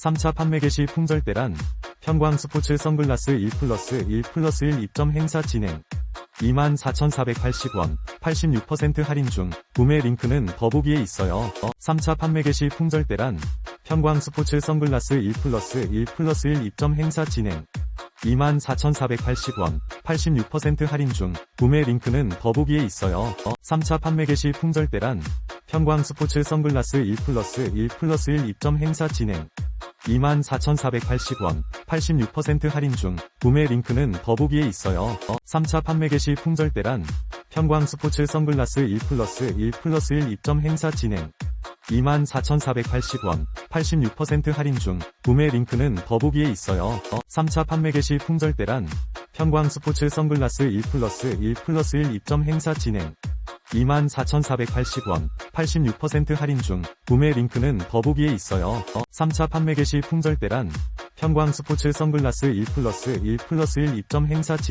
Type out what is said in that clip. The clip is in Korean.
3차 판매 개시 풍절대란 현광 스포츠 선글라스 1 플러스 1 플러스 1 입점 행사 진행 24,480원 86% 할인 중 구매 링크는 더보기에 있어요. 3차 판매 개시 풍절대란 현광 스포츠 선글라스 1 플러스 1 플러스 1 입점 행사 진행 24,480원 86% 할인 중 구매 링크는 더보기에 있어요. 3차 판매 개시 풍절대란 현광 스포츠 선글라스 1 플러스 1 플러스 1 입점 행사 진행 24,480원 86% 할인 중 구매 링크는 더보기에 있어요. 3차 판매 개시 풍절대란 현광 스포츠 선글라스 1 플러스 1 플러스 1 입점 행사 진행 24,480원 86% 할인 중 구매 링크는 더보기에 있어요. 3차 판매 개시 풍절대란 현광 스포츠 선글라스 1 플러스 1 플러스 1 입점 행사 진행 24,480원 86% 할인 중 구매 링크는 더보기에 있어요. 3차 판매 개시 풍절대란 현광 스포츠 선글라스 1 플러스 1 플러스 1 입점 행사 진행